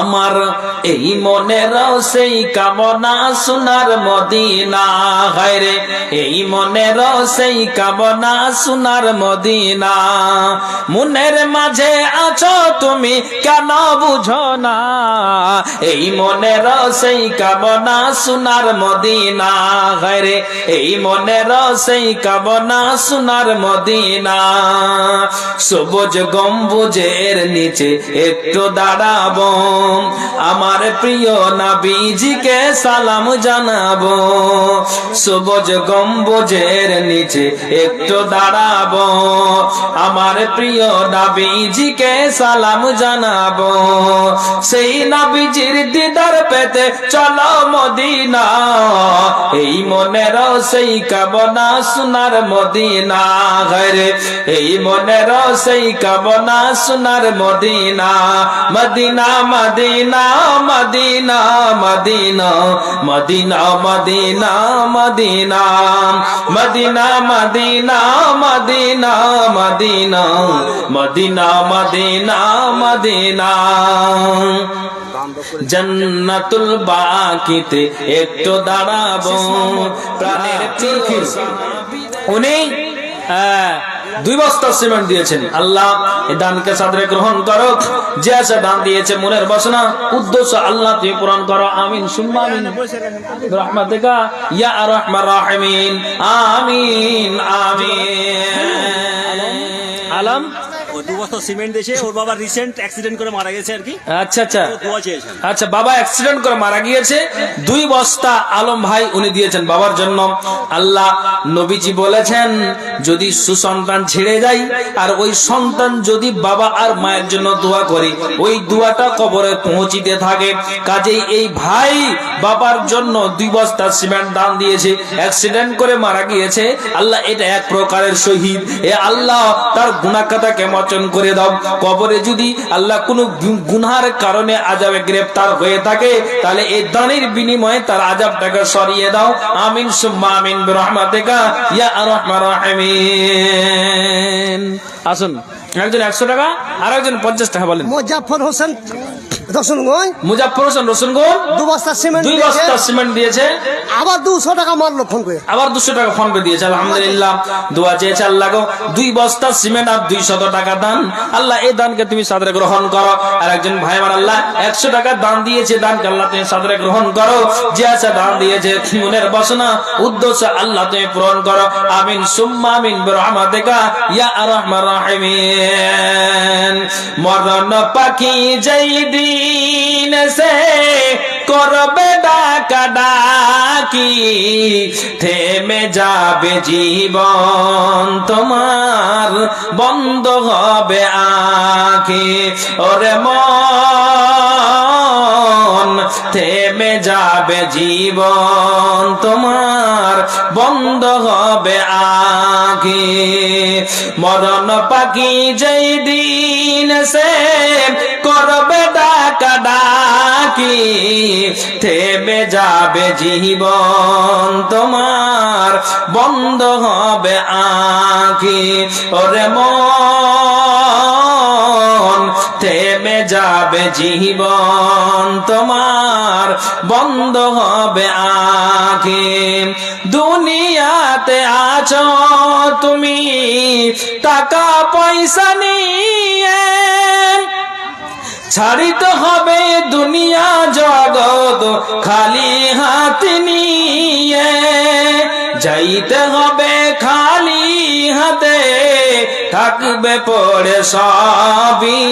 আমার এই মনের সেই কামনা সোনার মদিনা, হায়রে। এই মনের সেই কামনা সোনার মদিনা, মনের মাঝে আছো তুমি কেন বুঝো না? এই মনের সেই কামনা সোনার মদিনা, হায়রে। এই মনের সেই কামনা সোনার মদিনা, সবুজ গম্বুজের নিচে একটু দাঁড়াবো আমার প্রিয় নাবিজিকে সালাম জানাব। সবুজ গম্বুজের নিচে একটু দাঁড়াবো। আমার প্রিয় নাবিজিকে সালাম জানাব। সেই নাবিজির দিদার পেতে চলো মদিনা। এই মনের সেই কাবনা সোনার মদিনা। ঘরে এই মনের সেই কাবনা সোনার Medina. Medina Medina Medina Medina Medina Medina Medina Medina Medina Medina Medina Medina Medina Medina Medina জন্নাতুল বাকিতে একটু দাঁড়াবো প্রাণের চোখে উনি হ্যাঁ, দুই বস্তা সিমেন্ট দিয়েছেন। আল্লাহ এই দানকে সাদরে গ্রহণ করো যে আছে দান দিয়েছে মনের বাসনা। উদ্দেশ্য আল্লাহ তুমি পূরণ করো। আমিন, সুম্মা আমিন। রহমাতিকা ইয়া আর রাহিমিন। আমিন আমিন। আলম। দু বস্তা সিমেন্ট দিয়েছে ওর বাবা রিসেন্ট অ্যাক্সিডেন্ট করে মারা গেছে আর কি। আচ্ছা আচ্ছা। দোয়া চেয়েছেন আচ্ছা বাবা অ্যাক্সিডেন্ট করে মারা গিয়েছে। দুই বস্তা আলম ভাই উনি দিয়েছেন বাবার জন্য। আল্লাহ নবীজি বলেছেন যদি সুসন্তান ছেড়ে যায় আর ওই সন্তান যদি বাবা আর মায়ের জন্য দোয়া করে ওই দোয়াটা কবরে পৌঁছিতে থাকে। কাজেই এই ভাই বাবার জন্য দুই বস্তা সিমেন্ট দান দিয়েছে অ্যাক্সিডেন্ট করে মারা গিয়েছে। আল্লাহ এটা এক প্রকারের শহীদ। এ আল্লাহ তার গুণাকাতাকে মোচন করে দাও। কবরে যদি আল্লাহ কোনো গুনহার কারণে আজাবে গ্রেফতার হয়ে থাকে, তাহলে এই দানের বিনিময়ে তার আজাবটাকে সরিয়ে দাও। আমিন, সুম্মা আমিন রহমাতেকা ইয়া রহমান রাহিমিন। আসুন। একজন একশো টাকা আর একজন পঞ্চাশ টাকা বলেন। মোজাফর হোসেন রসুনগঞ্জ। মুজাফর হোসেন রসুনগোল দু বস্তা সিমেন্ট দুই বস্তা সিমেন্ট দিয়েছে। আবার দুশো টাকা মারলো ফোন করে। আবার দুশো টাকা ফোন করে দিয়েছে। আলহামদুলিল্লাহ দোয়া চেয়েছে আল্লাহ গো দুই বস্তা সিমেন্ট আর দুই শত টাকা দান। আল্লাহ এই দানকে তুমি সাদরে গ্রহণ করো। আর একজন ভাই আমার আল্লাহ একশো টাকা দান দিয়েছে। দানকে আল্লাহ তুমি সাদরে গ্রহণ করো। যে দান দিয়েছে। মনের বাসনা উদ্দেশ্য আল্লাহ তুমি পূরণ করো। আমিন সুম্মা আমিন রহমাতিকা ইয়া রহমান রাহিমিন। মরণ পাখি যেই দিন সে করবে ডাকা ডাকি থেমে যাবে জীবন তোমার, বন্ধ হবে আখি। ওরে মন, থেমে যাবে জীবন তোমার, বন্ধ হবে আখি। মরণ পাখি যেই দিন সে করবে ডাকা ডাকি থেমে যাবে জীবন তোমার, বন্ধ হবে আখি। ওরে মন, থেমে যাবে জীবন তোমার, বন্ধ হবে আখি। দুনিয়াতে আছো তুমি, টাকা পয়সা নিয়ে ছাড়িতে হবে দুনিয়া জগৎ, খালি হাত নিয়ে যাইতে হবে খালি হাতে, থাকবে পড়ে সবই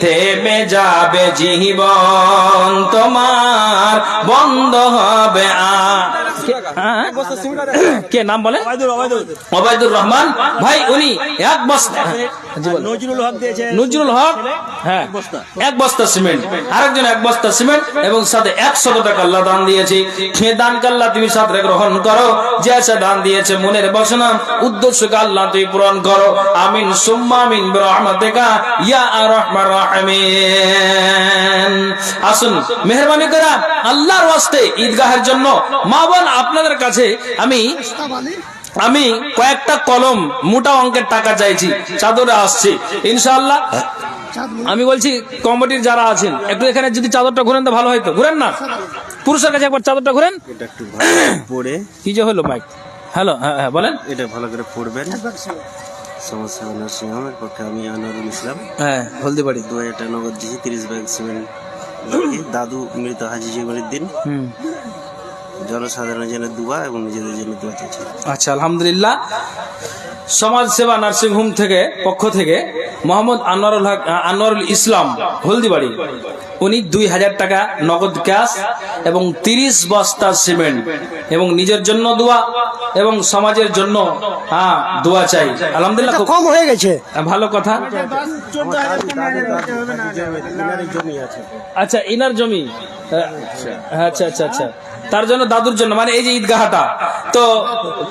থেমে যাবে জীবন তোমার, বন্ধ হবে আ হ্যাঁ? কে? নাম বলে? ওবায়দুর রহমান। ভাই উনি এক বস্তা। নজরুল হক দিয়েছে নজরুল হক? হ্যাঁ। এক বস্তা। সিমেন্ট। আরেকজন এক বস্তা সিমেন্ট এবং সাথে একশো টাকা আল্লাহ দান দিয়েছে। সে দান কাল্লা তুমি সাথে গ্রহণ করো। যে দান দিয়েছে মনের বাসনা উদ্দেশ্যকে আল্লাহ তুমি পূরণ করো। আমিন সুম্মা আমিন রহমাতিকা ইয়া রহমান রাহিমিন। আসুন মেহরবানি করা আল্লাহর ওয়াস্তে ঈদগাহের জন্য মা বোন আপনাদের কাছে আমি আমি কয়েকটা কলম মোটা অঙ্কের টাকা চাইছি। চাদরে আসছি। ইনশাল্লাহ আমি বলছি কমিটির যারা আছেন একটু এখানে যদি চাদরটা ঘুরেন তো ভালো হয়তো ঘুরেন না? পুরুষের কাছে একবার চাদরটা ঘুরেন। একটু ভালো পড়ে। কি যে হলো মাইক? হ্যালো হ্যাঁ হ্যাঁ বলেন। এটা ভালো করে পড়বেন। সমস্যা নার্সিং হোমের পক্ষে আমি আনোয়ারুল ইসলাম। হ্যাঁ। হলদিবাড়ি দু হাজার টাকা নগদ দিয়েছি তিরিশ ব্যাগ সিমেন্ট দাদু মৃত হাজি জিবুলের দিন। হুম। জনসাধারণের জন্য দুয়া এবং নিজেদের জন্য দোয়া চাইছি আচ্ছা আলহামদুলিল্লাহ। সমাজ সেবা নার্সিং হোম থেকে পক্ষ থেকে মোহাম্মদ আনোয়ারুল হক আনোয়ারুল ইসলাম হলদিবাড়ি। উনি দুই হাজার টাকা নগদ ক্যাশ এবং তিরিশ বস্তা সিমেন্ট এবং নিজের জন্য দোয়া এবং সমাজের জন্য হ্যাঁ দোয়া চাই। আলহামদুলিল্লাহ কম হয়ে গেছে। ভালো কথা। আচ্ছা ইনার জমি? হ্যাঁ, আচ্ছা আচ্ছা আচ্ছা। তার জন্য দাদুর জন্য মানে এই যে ঈদগাহটা। তো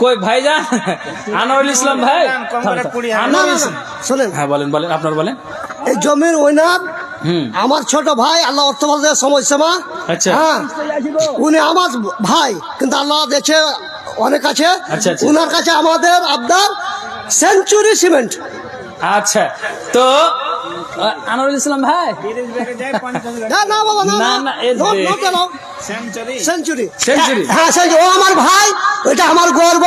কই ভাই যান? আনোয়ারুল ইসলাম ভাই? শোনেন। হ্যাঁ বলেন বলেন আপনার বলেন। এই জমির ওইনার আমার ছোট ভাই আল্লাহ অর্থ বলতে সমস্যা আচ্ছা। হ্যাঁ উনি আমার ভাই কিন্তু আল্লাহ দেখছে অনেক আছে। আচ্ছা, আচ্ছা। উনার কাছে আমাদের আবদার সেঞ্চুরি সিমেন্ট। আচ্ছা তো আনোয়ারুল ইসলাম ভাই? না না বাবা না না, কেন? Century century? হ্যাঁ সেঞ্চুরি ও আমার ভাই ওইটা আমার গর্ব।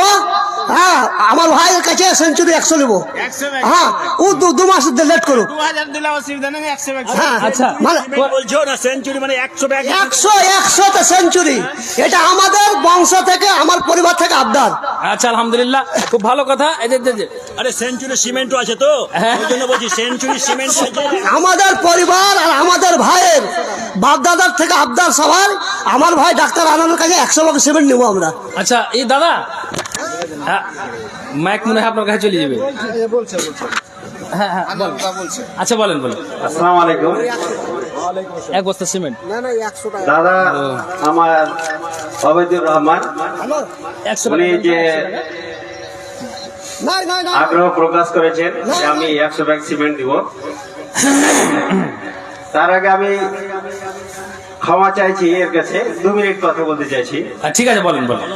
হ্যাঁ আমার ভাইয়ের কাছে সেঞ্চুরি একশো নেব। হ্যাঁ ও দু- দু মাস লেট করুক। হ্যাঁ আচ্ছা। মানে বলছো না সেঞ্চুরি মানে একশো ব্যাগ। একশো একশোতে সেঞ্চুরি এটা আমাদের বংশ থেকে আমার পরিবার থেকে আবদার। আচ্ছা আলহামদুলিল্লাহ খুব ভালো কথা। আরে সেঞ্চুরি সিমেন্টও আছে তো। হ্যাঁ। বলছি সেঞ্চুরি সিমেন্ট আমাদের পরিবার আর আমাদের ভাইয়ের বাপদাদার থেকে আবদার সবার। আমার ভাই ডাক্তার আনানোর কাছে একশো লোক সিমেন্ট নেব আমরা। আচ্ছা এই দাদা মাইক মনে হয় আপনার কাছে চলে যাবে। হ্যাঁ হ্যাঁ। আচ্ছা বলেন বলেন। আসসালামু আলাইকুম এক বস্তা সিমেন্ট। দাদা আমার অবৈদুর রহমান। উনি যে নাই নাই নাই। আগ্রহ প্রকাশ করেছেন যে আমি একশো ব্যাগ সিমেন্ট দিব। তার আগে আমি ক্ষমা চাইছি এর কাছে। দু মিনিট কথা বলতে চাইছি। আহ, ঠিক আছে বলেন বলেন।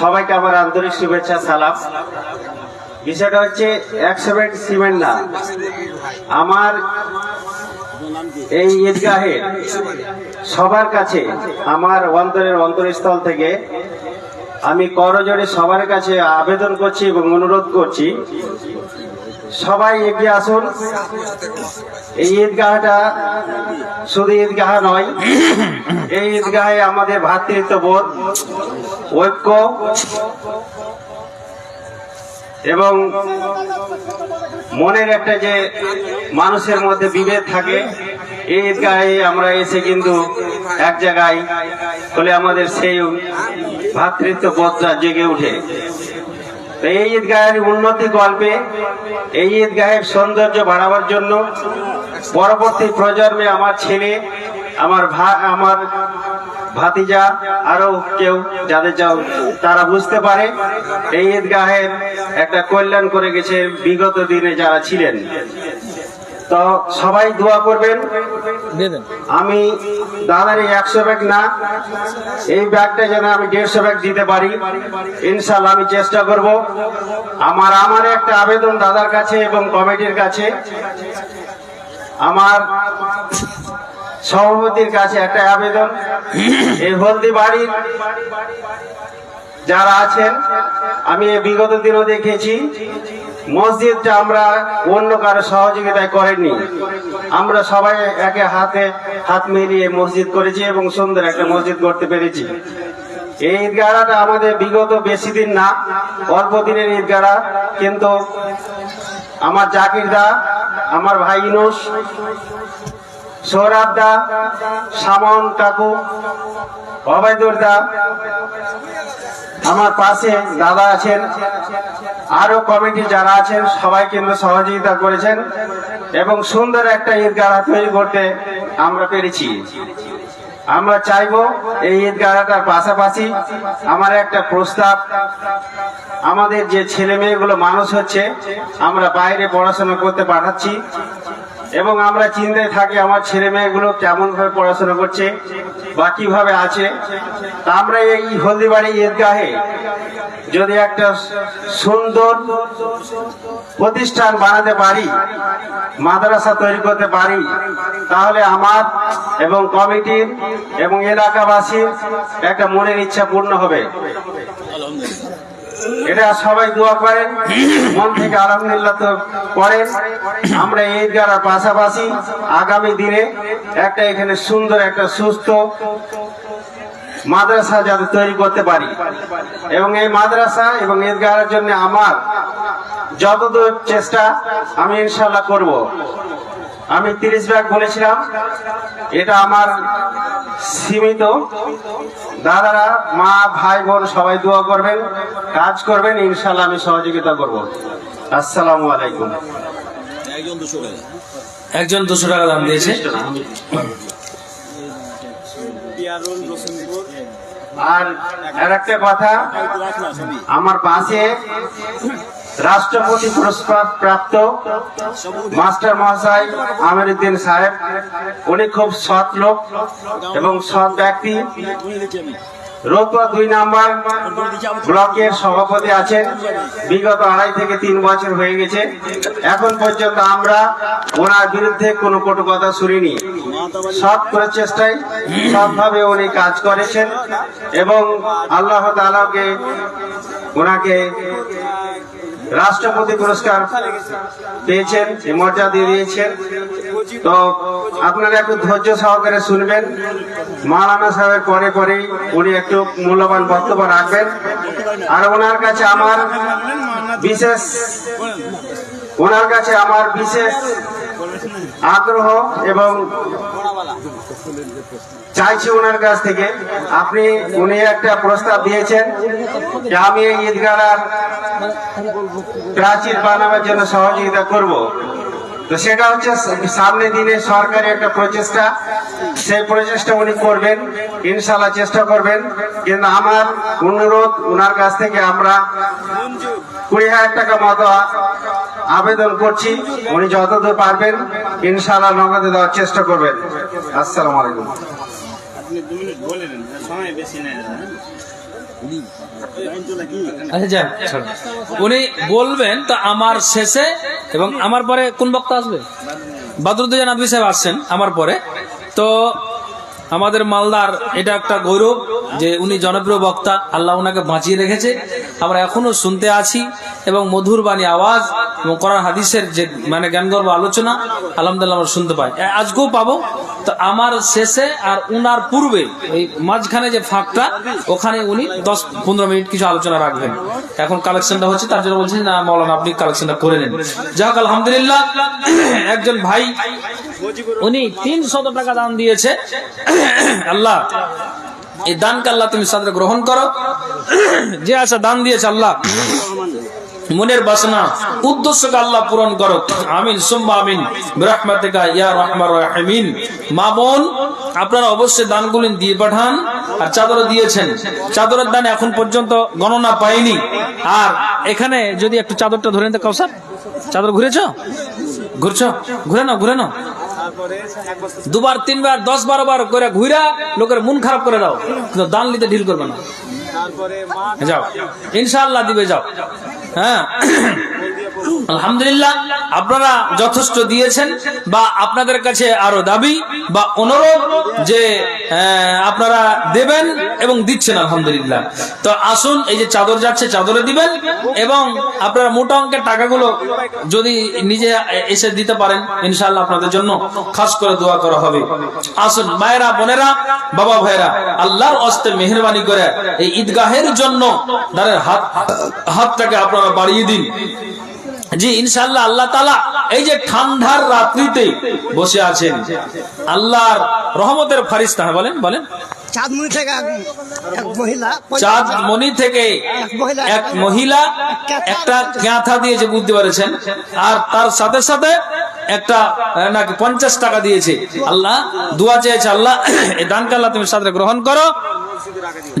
সবাইকে আমার আন্তরিক শুভেচ্ছা, সালাম। বিষয়টা হচ্ছে একশো সিমেন্ট না। আমার এই ঈদগাহে সবার কাছে, আমার অন্তরের অন্তরস্থল থেকে আমি করজোড়ে সবার কাছে আবেদন করছি এবং অনুরোধ করছি, সবাই এগিয়ে আসুন। এই ঈদগাহটা শুধু ঈদগাহ নয়, এই ঈদগাহে আমাদের ভ্রাতৃত্ববোধ ঐক্য এবং মনের একটা যে মানুষের মধ্যে বিভেদ থাকে, এই ঈদগাহে আমরা এসে কিন্তু এক জায়গায় হলে আমাদের সেই ভ্রাতৃত্ব বোধটা জেগে উঠে। এই ঈদগাহের উন্নতি গল্পে, এই ঈদগাহের সৌন্দর্য বাড়াবার জন্য পরবর্তী প্রজন্মে আমার ছেলে, আমার ভা, আমার ভাতিজা আরও কেউ যাদের যাও তারা বুঝতে পারে এই ঈদগাহের একটা কল্যাণ করে গেছে বিগত দিনে যারা ছিলেন। তো সবাই দোয়া করবেন। আমি দাদার এই একশো ব্যাগ না এই ব্যাগটা যেন আমি দেড়শো ব্যাগ দিতে পারি। ইনশাল্লাহ আমি চেষ্টা করব। আমার আমার একটা আবেদন দাদার কাছে এবং কমিটির কাছে। আমার সভাপতির কাছে একটা আবেদন। এই হলদি বাড়ির যারা আছেন, আমি বিগত দিনও দেখেছি, মসজিদটা আমরা অন্য কারও সহযোগিতায় করেনি আমরা সবাই একে হাতে, হাত মিলিয়ে মসজিদ করেছি এবং সুন্দর একটা মসজিদ করতে পেরেছি। এই ঈদগাড়াটা আমাদের বিগত বেশি দিন না, অল্প দিনের ঈদগাড়া কিন্তু আমার জাকির দা আমার ভাই ইনুস দা, সামন কাকু অবৈদুর দা, আমার পাশে দাদা আছেন, আরও কমিটি যারা আছেন, সবাই কিন্তু সহযোগিতা করেছেন এবং সুন্দর একটা ঈদগাড়া তৈরি করতে আমরা পেরেছি। আমরা চাইব এই ঈদগাড়াটার পাশাপাশি আমার একটা প্রস্তাব, আমাদের যে ছেলে মেয়েগুলো মানুষ হচ্ছে, আমরা বাইরে পড়াশোনা করতে পাঠাচ্ছি। এবং আমরা চিন্তায় থাকি আমার ছেলে মেয়েগুলো কেমন ভাবে পড়াশোনা করছে বা কীভাবে আছে। তা আমরা এই হলদিবাড়ি ঈদগাহে যদি একটা সুন্দর প্রতিষ্ঠান বানাতে পারি, মাদ্রাসা তৈরি করতে পারি, তাহলে আমার এবং কমিটির এবং এলাকাবাসীর একটা মনের ইচ্ছা পূর্ণ হবে। এটা সবাই দোয়া করেন। মন থেকে আলহামদুলিল্লাহ তো করেন। আমরা ঈদগার পাশাপাশি আগামী দিনে একটা এখানে সুন্দর একটা সুস্থ মাদ্রাসা যাতে তৈরি করতে পারি। এবং এই মাদ্রাসা এবং ঈদগাহের জন্য আমার যতদূর চেষ্টা আমি ইনশাল্লাহ করব। আমি তিরিশ ব্যাগ বলেছিলাম। এটা আমার সীমিত। দাদারা মা ভাই বোন সবাই দোয়া করবেন কাজ করবেন ইনশাল্লাহ আমি সহযোগিতা করব। আসসালামু আলাইকুম। একজন দুশো টাকা। একজন দুশো টাকা দাম দিয়েছে। আর আর একটা কথা আমার পাশে রাষ্ট্রপতি পুরস্কার প্রাপ্ত মাস্টার মহাশয় আমির উদ্দিন সাহেব। উনি খুব সৎ লোক এবং সৎ ব্যক্তি। রতুয়া দুই নাম্বার ব্লকের সভাপতি আছেন। বিগত আড়াই থেকে তিন বছর হয়ে গেছে। এখন পর্যন্ত আমরা ওনার বিরুদ্ধে কোনো কটু কথা শুনিনি। সৎ প্রচেষ্টায় সৎভাবে উনি কাজ করেছেন এবং আল্লাহ তালাকে ওনাকে রাষ্ট্রপতি পুরস্কার পেয়েছেন মর্যাদা দিয়েছেন। তো আপনারা একটু ধৈর্য সহকারে শুনবেন। মাওলানা সাহেবের পরে পরে উনি একটু মূল্যবান বক্তব্য রাখবেন। আর ওনার কাছে আমার বিশেষ, ওনার কাছে আমার বিশেষ আগ্রহ এবং চাইছি ওনার কাছ থেকে। আপনি, উনি একটা প্রস্তাব দিয়েছেন যে আমি এই ঈদগার প্রাচীর বানাবার জন্য সহযোগিতা করব। তো সেটা হচ্ছে, সামনে দিনে সরকারি একটা প্রচেষ্টা। সেই প্রচেষ্টা উনি করবেন ইনশাল্লাহ চেষ্টা করবেন। কিন্তু আমার অনুরোধ ওনার কাছ থেকে আমরা কুড়ি হাজার টাকা মতো আবেদন করছি। উনি যতদূর পারবেন ইনশাল্লাহ নগদে দেওয়ার চেষ্টা করবেন। আসসালামু আলাইকুম। আচ্ছা। উনি বলবেন, তো আমার শেষে এবং আমার পরে কোন বক্তা আসবে? বাদরুদ্দোজান আদবি সাহেব আসছেন, আমার পরে। তো আমাদের মালদার এটা একটা গৌরব যে উনি জনপ্রিয় বক্তা, আল্লাহ ওনাকে বাঁচিয়ে রেখেছে। আমরা এখনও শুনতে আছি এবং মধুর বাণী আওয়াজ এবং কোরআন হাদিসের যে মানে জ্ঞানগর্ব আলোচনা, আলহামদুলিল্লাহ আমরা শুনতে পাই। আজকেও পাবো। আমার শেষে আর উনার পূর্বে এই মাঝখানে যে ফাঁকটা, ওখানে উনি দশ পনেরো মিনিট কিছু আলোচনা রাখবেন। এখন কালেকশনটা হচ্ছে, তার জন্য বলছেন না মৌলানা আপনি কালেকশনটা করে নেন। যাই হোক আলহামদুলিল্লাহ, একজন ভাই, উনি তিনশত টাকা দান দিয়েছে। আল্লাহ, এই দানকে আল্লাহ তুমি সাদরে গ্রহণ করো। যে আশা দান দিয়েছে আল্লাহ মনের বাসনা উদ্দেশ্যকে আল্লাহ পূরণ করো আমিন সুম্মা আমিন। বিরহমাতিকা ইয়া রহমার রাহিমিন। মা বোন আপনারা অবশ্যই দানগুলি দিয়ে পাঠান আর চাদর দিয়েছেন। চাদরের দান এখন পর্যন্ত গণনা পাইনি। আর এখানে যদি একটু চাদরটা ধরে নিতে কাউসার চাদর ঘুরেছ? ঘুরছো? ঘুরে নাও ঘুরে নাও। দুবার তিনবার দশ বারো বার করে ঘুরা লোকের মন খারাপ করে দাও। কিন্তু দান নিতে ঢিল করবে না। যাও। ইনশাআল্লাহ দিবে যাও। হ্যাঁ আলহামদুলিল্লাহ, আপনারা যথেষ্ট দিয়েছেন বা আপনাদের কাছে আরও দাবি বা অনুরোধ যে আপনারা দেবেন এবং দিচ্ছেন, আলহামদুলিল্লাহ। তো আসুন, এই যে চাদর যাচ্ছে, চাদরে দিবেন এবং আপনারা মোটা অঙ্কের টাকাগুলো যদি নিজে এসে দিতে পারেন, ইনশাআল্লাহ আপনাদের জন্য খাস করে দোয়া করা হবে। আসুন, মায়েরা, বোনেরা, বাবা ভাইরা আল্লাহর অস্তে মেহরবানি করে এই ঈদগাহের জন্য দাঁড়ের হাত, হাতটাকে আপনারা বাড়িয়ে দিন। জি ইনশাল্লাহ আল্লাহ তালা এই যে ঠান্ডার রাত্রিতে বসে আছেন আল্লাহর রহমতের ফারিস্তা হ্যাঁ, বলেন বলেন। চাঁদমুনি থেকে এক এক মহিলা চাঁদ থেকে এক মহিলা একটা ক্যাঁথা। দিয়েছে বুঝতে পেরেছেন আর তার সাথে সাথে একটা নাকি পঞ্চাশ টাকা দিয়েছে। আল্লাহ দোয়া চেয়েছে আল্লাহ এই দানকে আল্লাহ তুমি সাথে গ্রহণ করো।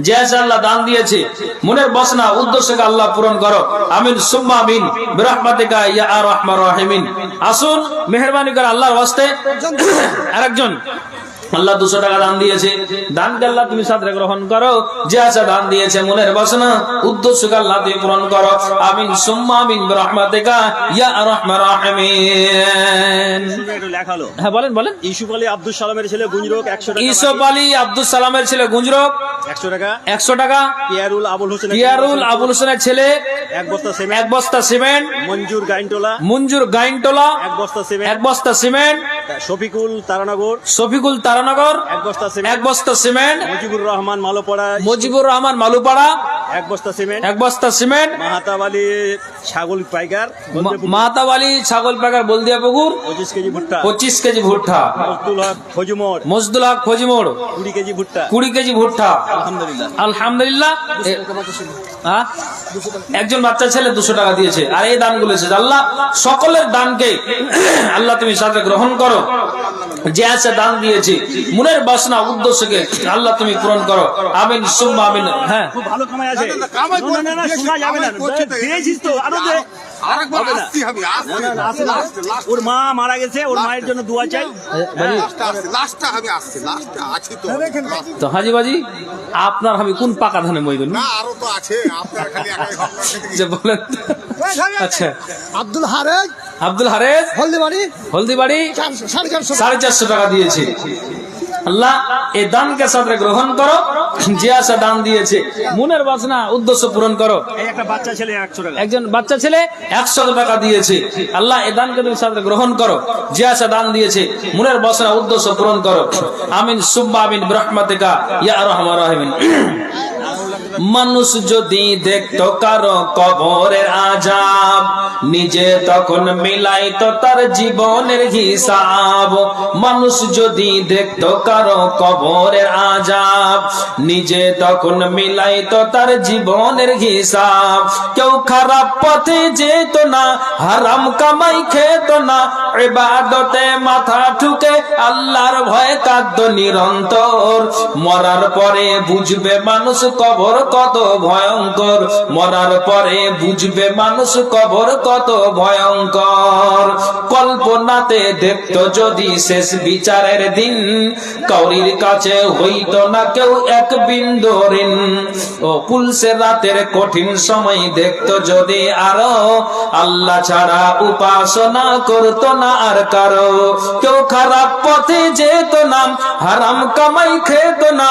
যে আছে আল্লাহ দান দিয়েছে মনের বাসনা উদ্দেশ্যকে আল্লাহ পূরণ করো। আমিন সুম্মা আমিন বিরহমাতিকা ইয়া আর রহমান রহিমিন। আসুন মেহরবানি করে আল্লাহর ওয়াস্তে আরেকজন। আল্লাহ দুশো টাকা দান দিয়েছে। দানকে আল্লাহ তুমি সাথে গ্রহণ করো। যে আছে দান দিয়েছে মনের বাসনা উদ্দেশ্যকে আল্লাহ তুমি পূরণ করো। আমিন সুম্মা আমিন ইয়া আর রহমান। রহিমিন হ্যাঁ বলেন বলেন। ইসুফ আলী আব্দুল সালামের ছেলে গুঞ্জরক একশো টাকা। ইসব আলী আব্দুল সালামের ছেলে গুজরক একশো টাকা। একশো টাকা। পিয়ারুল আবুল হোসেন ইয়ারুল আবুল হোসেনের ছেলে এক বস্তা এক বস্তা সিমেন্ট। মঞ্জুর গাইনটোলা। মঞ্জুর গাইনটোলা। এক বস্তা এক বস্তা সিমেন্ট। শফিকুল তারানগর। শফিকুল তারানগর এক বস্তা সিমেন্ট। মুজিবুর রহমান মালোপাড়া। মুজিবুর রহমান মালুপাড়া। এক বস্তা সিমেন্ট এক বস্তা সিমেন্ট মাহাতাব আলী ছাগল পাইকার আলী ছাগল বলদিয়া পুকুর পঁচিশ কেজি ভুট্টা। পঁচিশ কেজি ভুট্টা। মজদুল হক ফজুমর মজদুল হক ফজিমোড় কুড়ি কেজি ভুট্টা। কুড়ি কেজি ভুট্টা। আলহামদুলিল্লাহ। আলহামদুলিল্লাহ। হ্যাঁ? একজন বাচ্চা ছেলে দুশো টাকা দিয়েছে। আর এই দানগুলো এসেছে। আল্লাহ সকলের দানকে আল্লাহ তুমি সাথে গ্রহণ করো। যে আছে দান দিয়েছে। মনের বাসনা উদ্দেশ্যকে আল্লাহ তুমি পূরণ করো। আমিন সুম্মা আমিন। হ্যাঁ। খুব ভালো কামাই আছে। না না না শোনা যাবে না। দিয়েছিস তো আরও ওর মা মারা গেছে ওর মায়ের জন্য দোয়া চাই। লাস্টটা আছি তো। হাজি বাজি আপনার আমি কোন পাকা ধানে মই দেন না আরও তো আছে আপনার খালি যে বলেন। আচ্ছা। আব্দুল হারেজ। আব্দুল হারেজ? হলদিবাড়ি। হলদিবাড়ি? চারশো সাড়ে চারশো সাড়ে চারশো টাকা দিয়েছে। আল্লাহ এই দানকে সাথে গ্রহণ করো। যে আশা দান দিয়েছে মনের বাসনা উদ্দেশ্য পূরণ করো। একটা বাচ্চা ছেলে একজন বাচ্চা ছেলে একশো টাকা দিয়েছে। আল্লাহ এ দানকে তুমি সাথে গ্রহণ করো। যে আশা দান দিয়েছে মনের বাসনা উদ্দেশ্য পূরণ করো। আমিন সুব্বা আমিন ব্রহ্মাতিকা ইয়া রহমান রহিমিন মানুষ যদি দেখতো কারও কবরের আজাব নিজে তখন মিলাইতো তার জীবনের হিসাব। মানুষ যদি দেখতো কারও কবরের আজাব নিজে তখন মিলাইতো তার জীবনের হিসাব। কেউ খারাপ পথে যেত না, হারাম কামাই খেত না, ইবাদতে মাথা ঠুকে আল্লাহর ভয়ে কাদ্য নিরন্তর। মরার পরে বুঝবে মানুষ কবর কত ভয়ঙ্কর। মরার পরে বুঝবে মানুষ কবর কত ভয়ঙ্কর। কল্পনাতে দেখতো যদি শেষ বিচারের দিন কৌরির কাছে হইতো না কেউ এক বিন্দু ঋণ। ও পুলসে রাতের কঠিন সময় দেখতো যদি আরও, আল্লাহ ছাড়া উপাসনা করতো না আর কারও। কেউ খারাপ পথে যেত না, হারাম কামাই খেত না,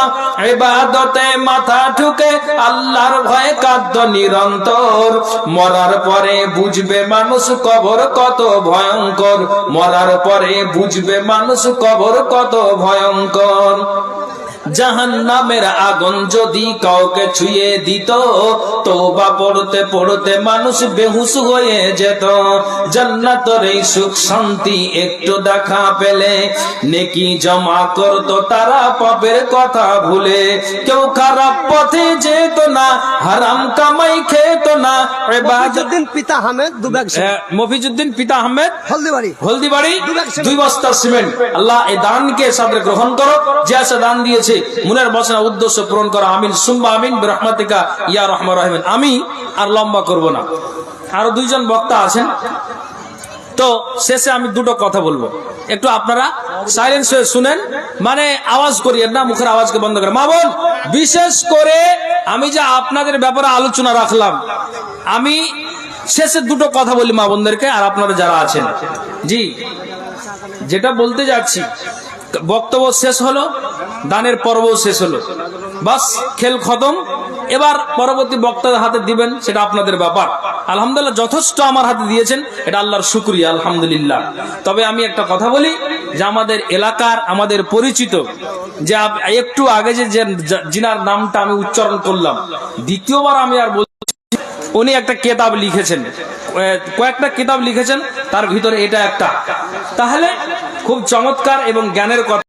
এবাদতে মাথা ঠুকে আল্লাহর ভয়ে কাঁদ নিরন্তর। মরার পরে বুঝবে মানুষ কবর কত ভয়ঙ্কর। মরার পরে বুঝবে মানুষ কবর কত ভয়ঙ্কর। জাহান নামের আগুন যদি কাউকে ছুঁয়ে দিত তোবা পড়তে পড়তে মানুষ বেহুশ হয়ে যেত। জান্নাতের এই সুখ শান্তি একটু দেখা পেলে নেকি জমা করতো তারা পাপের কথা ভুলে। কেউ খারাপ পথে যেত না হারাম কামাই খেত না। মফিজুদ্দিন পিতা হামেদ দুব্যাগ মফিজুদ্দিন পিতা আহমেদ হলদিবাড়ি। হলদিবাড়ি দুই বস্তা সিমেন্ট। আল্লাহ এই দানকে সাথে গ্রহণ করো যে আসে দান দিয়েছে। মনের বাসনা উদ্দেশ্য পূরণ করা। আমিন সুম্বা আমিন রহমাতিকা ইয়া রহমান রহমান আমি আর লম্বা করব না। আরও দুইজন বক্তা আছেন। তো শেষে আমি দুটো কথা বলব। একটু আপনারা সাইলেন্স হয়ে শুনেন। মানে আওয়াজ করিয়েন না, মুখের আওয়াজকে বন্ধ করে মা বোন, বিশেষ করে আমি যে আপনাদের ব্যাপারে আলোচনা রাখলাম, আমি শেষে দুটো কথা বলি মা বোনদেরকে আর আপনারা যারা আছেন। জি, যেটা বলতে যাচ্ছি, বক্তব্য শেষ হলো। দানের পর্ব শেষ হলো। বাস, খেল খতম। এবার পরবর্তী বক্তাদের হাতে দিবেন, সেটা আপনাদের ব্যাপার। আলহামদুলিল্লাহ, যথেষ্ট আমার হাতে দিয়েছেন, এটা আল্লাহর শুক্রিয়া, আলহামদুলিল্লাহ। তবে আমি একটা কথা বলি, যে আমাদের এলাকার, আমাদের পরিচিত, যে একটু আগে যে যিনার নামটা আমি উচ্চারণ করলাম, দ্বিতীয়বার আমি আর বল উনি একটা কেতাব লিখেছেন। কয়েকটা কিতাব লিখেছেন, তার ভিতরে এটা একটা। তাহলে খুব চমৎকার এবং জ্ঞানের কথা।